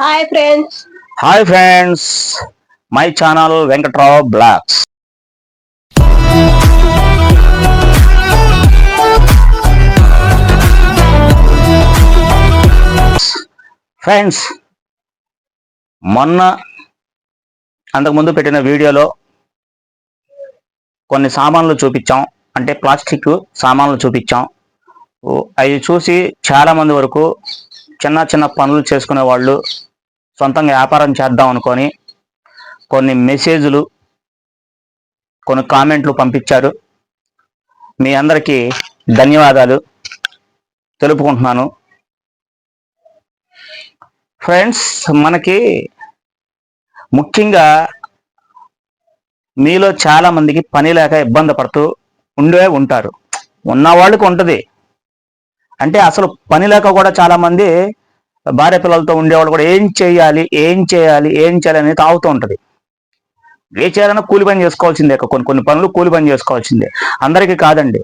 Hi friends hi friends my channel Venkatrao blogs friends మొన్న అంతకుముందు పెట్టిన వీడియోలో కొన్ని సామాన్లు చూపించాం. అంటే ప్లాస్టిక్ సామాన్లు చూపించాం. అవి చూసి చాలా మంది వరకు చిన్న చిన్న పనులు చేసుకునే వాళ్ళు సొంతంగా వ్యాపారం చేద్దాం అనుకొని కొన్ని మెసేజ్లు కొన్ని కామెంట్లు పంపించారు. మీ అందరికీ ధన్యవాదాలు. తెలుపుకుంటున్నాను. ఫ్రెండ్స్ మనకి ముఖ్యంగా మీలో చాలామందికి పని లేక ఇబ్బంది పడుతూ ఉండే ఉంటారు. ఉన్న వాళ్ళకి ఉంటుంది. అంటే అసలు పని లేక కూడా చాలామంది భార్య పిల్లలతో ఉండేవాళ్ళు కూడా ఏం చేయాలి ఏం చేయాలి ఏం చేయాలి అనేది తాగుతూ ఉంటుంది. ఏ చేయాలన్నా కూలి పని చేసుకోవాల్సిందే కొన్ని కొన్ని పనులు కూలి పని చేసుకోవాల్సిందే. అందరికీ కాదండి.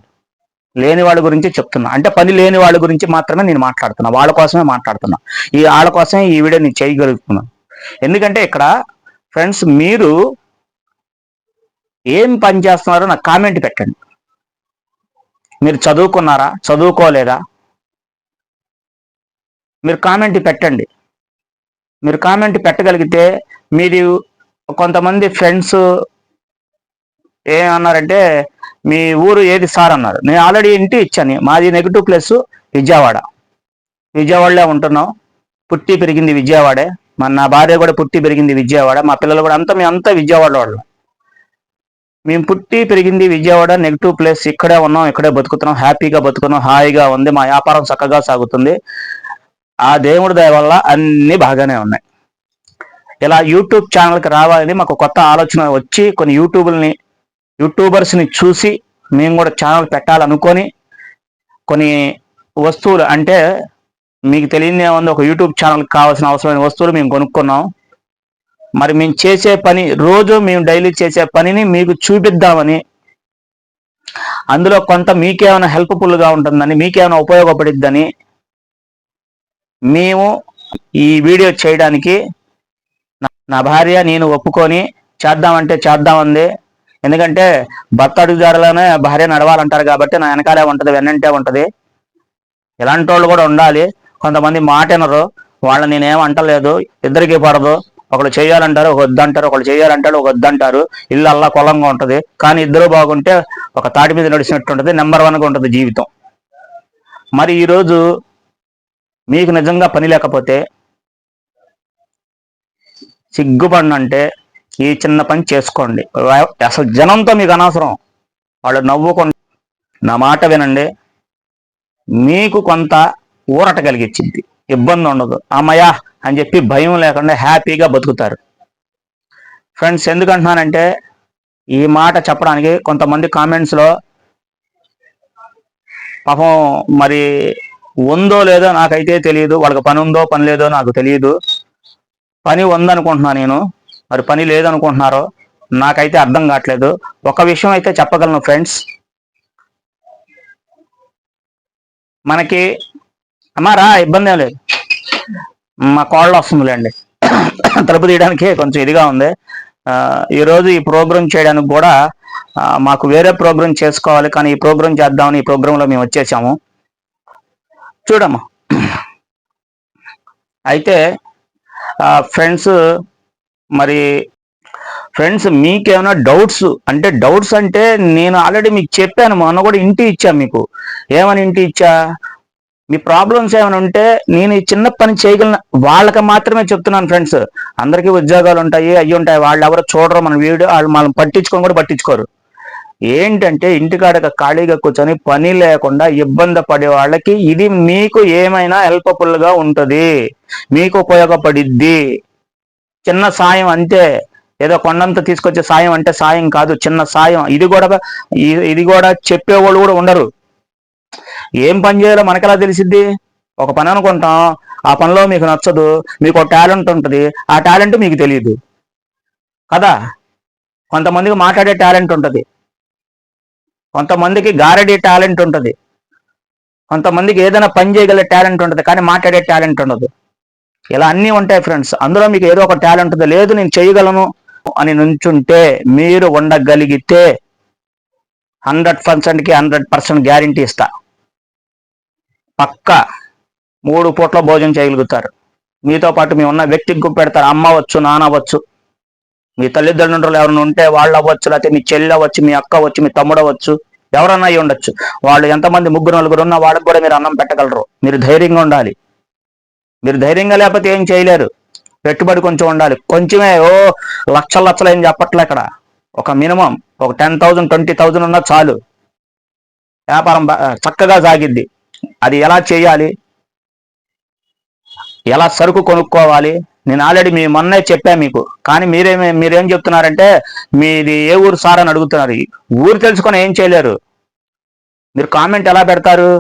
లేని వాళ్ళ గురించి చెప్తున్నా. అంటే పని లేని వాళ్ళ గురించి మాత్రమే నేను మాట్లాడుతున్నా. వాళ్ళ కోసమే మాట్లాడుతున్నా. ఈ వాళ్ళ కోసమే ఈ వీడియో నేను చేయగలుగుతున్నాను ఎందుకంటే ఇక్కడ ఫ్రెండ్స్ మీరు ఏం పని చేస్తున్నారో నాకు కామెంట్ పెట్టండి. మీరు చదువుకున్నారా? చదువుకోలేదా? మీరు కామెంట్ పెట్టండి. మీరు కామెంట్ పెట్టగలిగితే మీరు కొంతమంది ఫ్రెండ్స్ ఏమన్నారంటే మీ ఊరు ఏది సార్ అన్నారు. నేను ఆల్రెడీ ఇంటి ఇచ్చాను. మాది నెగిటివ్ ప్లేస్ విజయవాడ. విజయవాడలో ఉంటున్నాం. పుట్టి పెరిగింది విజయవాడే. మన నా భార్య కూడా పుట్టి పెరిగింది విజయవాడ. మా పిల్లలు కూడా అంతా మేము అంతా విజయవాడ వాళ్ళు మేము పుట్టి పెరిగింది విజయవాడ నెగిటివ్ ప్లేస్ ఇక్కడే ఉన్నాం ఇక్కడే బతుకుతున్నాం. హ్యాపీగా బతుకున్నాం. హాయిగా ఉంది. మా వ్యాపారం చక్కగా సాగుతుంది. ఆ దేవుడి దయ వల్ల అన్ని బాగానే ఉన్నాయి. ఇలా యూట్యూబ్ ఛానల్కి రావాలని మాకు కొత్త ఆలోచన వచ్చి కొన్ని యూట్యూబ్ని యూట్యూబర్స్ని చూసి మేము కూడా ఛానల్ పెట్టాలనుకొని కొన్ని వస్తువులు అంటే మీకు తెలియని ఉంది ఒక యూట్యూబ్ ఛానల్కి కావాల్సిన అవసరమైన వస్తువులు మేము కొనుక్కున్నాం. మరి మేము చేసే పని రోజు మేము డైలీ చేసే పనిని మీకు చూపిద్దామని అందులో కొంత మీకేమైనా హెల్ప్ఫుల్గా ఉంటుందని మీకేమైనా ఉపయోగపడిద్దని మేము ఈ వీడియో చేయడానికి నా- నా భార్య నేను ఒప్పుకొని చేద్దామంటే చేద్దామంది. ఎందుకంటే భర్త అడుగుదారులోనే భార్య నడవాలంటారు కాబట్టి నా వెనకాలే ఉంటుంది వెన్నంటే ఉంటుంది. ఇలాంటి వాళ్ళు కూడా ఉండాలి. కొంతమంది మాట వినరు. వాళ్ళని నేనేం అంటలేదు. ఇద్దరికి పడదు. ఒకళ్ళు చేయాలంటారు ఒక వద్దంటారు. ఒకళ్ళు చేయాలంటారు ఒక వద్దంటారు. ఇల్లు అల్లా కొలంగా ఉంటుంది. కానీ ఇద్దరు బాగుంటే ఒక తాటి మీద నడిచినట్టు ఉంటుంది. నెంబర్ వన్గా ఉంటుంది జీవితం. మరి ఈరోజు మీకు నిజంగా పని లేకపోతే సిగ్గుపడినంటే ఈ చిన్న పని చేసుకోండి. అసలు జనంతో మీకు అనవసరం. వాళ్ళు నవ్వుకొని నా మాట వినండి. మీకు కొంత ఊరట కలిగించింది ఇబ్బంది ఉండదు. అమ్మయ్యా అని చెప్పి భయం లేకుండా హ్యాపీగా బతుకుతారు. ఫ్రెండ్స్ ఎందుకంటున్నానంటే ఈ మాట చెప్పడానికి కొంతమంది కామెంట్స్లో పాపం మరి ఉందో లేదో నాకైతే తెలియదు వాళ్ళకి పని ఉందో పని లేదో నాకు తెలియదు పని ఉందనుకుంటున్నా నేను. మరి పని లేదనుకుంటున్నారో నాకైతే అర్థం కావట్లేదు. ఒక విషయం అయితే చెప్పగలను ఫ్రెండ్స్. మనకి అమ్మారా ఇబ్బంది ఏం లేదు. మా కోళ్ళు వస్తుందిలేండి. తలుపు తీయడానికి కొంచెం ఇదిగా ఉంది. ఈరోజు ఈ ప్రోగ్రామ్ చేయడానికి కూడా మాకు వేరే ప్రోగ్రామ్ చేసుకోవాలి కానీ ఈ ప్రోగ్రామ్ చేద్దామని ఈ ప్రోగ్రాంలో మేము వచ్చేసాము. చూడమ్మా. అయితే ఫ్రెండ్స్ మరి ఫ్రెండ్స్ మీకేమైనా డౌట్స్ అంటే డౌట్స్ అంటే నేను ఆల్రెడీ మీకు చెప్పాను మొన్న కూడా ఇంటి ఇచ్చా మీకు. ఏమని ఇంటి ఇచ్చా? మీ ప్రాబ్లమ్స్ ఏమైనా ఉంటే నేను ఈ చిన్న పని చేయగలను. వాళ్ళకి మాత్రమే చెప్తున్నాను ఫ్రెండ్స్. అందరికీ ఉద్యోగాలు ఉంటాయి అయ్యి ఉంటాయి. వాళ్ళు ఎవరు చూడరు మన వీడియో వాళ్ళు మనం పట్టించుకొని కూడా పట్టించుకోరు. ఏంటంటే ఇంటికాడ ఖాళీగా కూర్చొని పని లేకుండా ఇబ్బంది పడే వాళ్ళకి ఇది మీకు ఏమైనా హెల్ప్ఫుల్గా ఉంటుంది. మీకు ఉపయోగపడిద్ది. చిన్న సాయం అంతే ఏదో కొండంత తీసుకొచ్చే సాయం అంటే సాయం కాదు చిన్న సాయం. ఇది కూడా ఇది కూడా చెప్పేవాళ్ళు కూడా ఉండరు. ఏం పని చేయాలో మనకెలా తెలిసిద్ది? ఒక పని అనుకుంటాం ఆ పనిలో మీకు నచ్చదు మీకు ఒక టాలెంట్ ఉంటుంది ఆ టాలెంట్ మీకు తెలియదు కదా? కొంతమందికి మాట్లాడే టాలెంట్ ఉంటుంది. కొంతమందికి గారడీ టాలెంట్ ఉంటుంది. కొంతమందికి ఏదైనా పని చేయగల టాలెంట్ ఉంటుంది కానీ మాట్లాడే టాలెంట్ ఉండదు. ఇలా అన్నీ ఉంటాయి ఫ్రెండ్స్. అందులో మీకు ఏదో ఒక టాలెంట్ ఉంది లేదు నేను చేయగలను అని నుంచుంటే మీరు ఉండగలిగితే హండ్రెడ్ పర్సెంట్కి హండ్రెడ్ పర్సెంట్ గ్యారంటీ ఇస్తా. పక్క మూడు పూట్ల భోజనం చేయగలుగుతారు. మీతో పాటు మీ ఉన్న వ్యక్తికి పెడతారు అమ్మ వచ్చు నాన్న అవ్వచ్చు మీ తల్లిదండ్రులు ఎవరైనా ఉంటే వాళ్ళు అవ్వచ్చు లేకపోతే మీ చెల్లి అవ్వచ్చు మీ అక్క అవ్వచ్చు మీ తమ్ముడు అవ్వచ్చు ఎవరన్నా అయి ఉండొచ్చు. వాళ్ళు ఎంతమంది ముగ్గురు నలుగురు ఉన్నా వాళ్ళకి కూడా మీరు అన్నం పెట్టగలరు. మీరు ధైర్యంగా ఉండాలి. మీరు ధైర్యంగా లేకపోతే ఏం చేయలేరు. పెట్టుబడి కొంచెం ఉండాలి. కొంచెమే ఓ లక్షల లక్షలు ఏం చెప్పట్లే ఇక్కడ ఒక మినిమం ఒక టెన్ థౌజండ్ ట్వంటీ థౌజండ్ ఉన్నా చాలు. వ్యాపారం చక్కగా సాగిద్ది. అది ఎలా చేయాలి? ఎలా సరుకు కొనుక్కోవాలి? నేను ఆల్రెడీ మీ మొన్నే చెప్పా మీకు. కానీ మీరేమే మీరేం చెప్తున్నారంటే మీది ఏ ఊరు సార్ అని అడుగుతున్నారు. ఊరు తెలుసుకొని ఏం చేయలేరు. మీరు కామెంట్ ఎలా పెడతారు?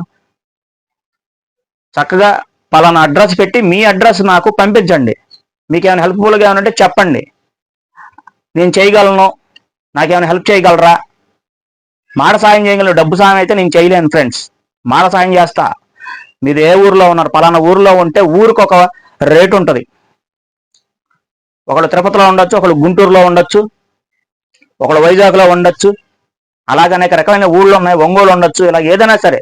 చక్కగా పలానా అడ్రస్ పెట్టి మీ అడ్రస్ నాకు పంపించండి. మీకు ఏమైనా హెల్ప్ఫుల్గా ఏమైనా ఉంటే చెప్పండి. నేను చేయగలను. నాకేమైనా హెల్ప్ చేయగలరా? మాట సాయం చేయగలను. డబ్బు సాయం అయితే నేను చేయలేను ఫ్రెండ్స్. మాట సాయం చేస్తా. మీరు ఏ ఊర్లో ఉన్నారు? పలానా ఊర్లో ఉంటే ఊరికి ఒక రేట్ ఉంటుంది. ఒకళ్ళు తిరుపతిలో ఉండొచ్చు ఒకళ్ళు గుంటూరులో ఉండొచ్చు ఒకళ్ళు వైజాగ్లో ఉండొచ్చు. అలాగే అనేక రకమైన ఊళ్ళో ఉన్నాయి ఒంగోలు ఉండొచ్చు ఇలా ఏదైనా సరే.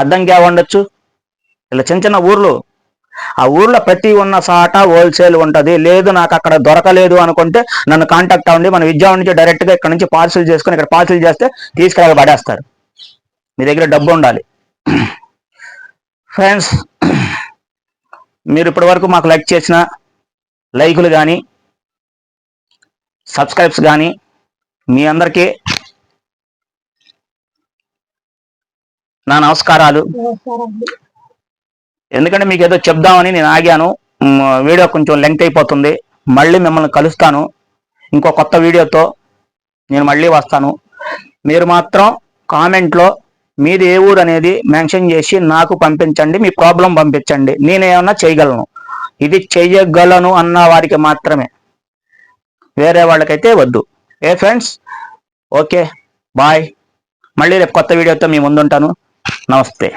అద్దంగా ఉండొచ్చు. ఇలా చిన్న చిన్న ఊర్లు. ఆ ఊర్లో ప్రతి ఉన్న సాట హోల్సేల్ ఉంటుంది. లేదు నాకు అక్కడ దొరకలేదు అనుకుంటే నన్ను కాంటాక్ట్ అవ్వండి. మన విద్యావాడి నుంచి డైరెక్ట్గా ఇక్కడ నుంచి పార్సిల్ చేసుకుని ఇక్కడ పార్సిల్ చేస్తే తీసుకెళ్ళి పడేస్తారు. మీ దగ్గర డబ్బు ఉండాలి. ఫ్రెండ్స్ మీరు ఇప్పటి వరకు మాకు లైక్ చేసిన లైకులు కానీ సబ్స్క్రైబ్స్ కానీ మీ అందరికీ నా నమస్కారాలు. ఎందుకంటే మీకు ఏదో చెప్దామని నేను ఆగాను. వీడియో కొంచెం లెంగ్త్ అయిపోతుంది. మళ్ళీ మిమ్మల్ని కలుస్తాను. ఇంకో కొత్త వీడియోతో నేను మళ్ళీ వస్తాను. మీరు మాత్రం కామెంట్లో మీది ఏ ఊరు అనేది మెన్షన్ చేసి నాకు పంపించండి మీ ప్రాబ్లం పంపించండి. నేను ఏమన్నా చేయగలను. ఇది చెయ్యగలను అన్న వారికి మాత్రమే. వేరే వాళ్ళకైతే వద్దు. ఏ ఫ్రెండ్స్? ఓకే. బాయ్. మళ్ళీ రేపు కొత్త వీడియోతో మీ ముందుంటాను. నమస్తే.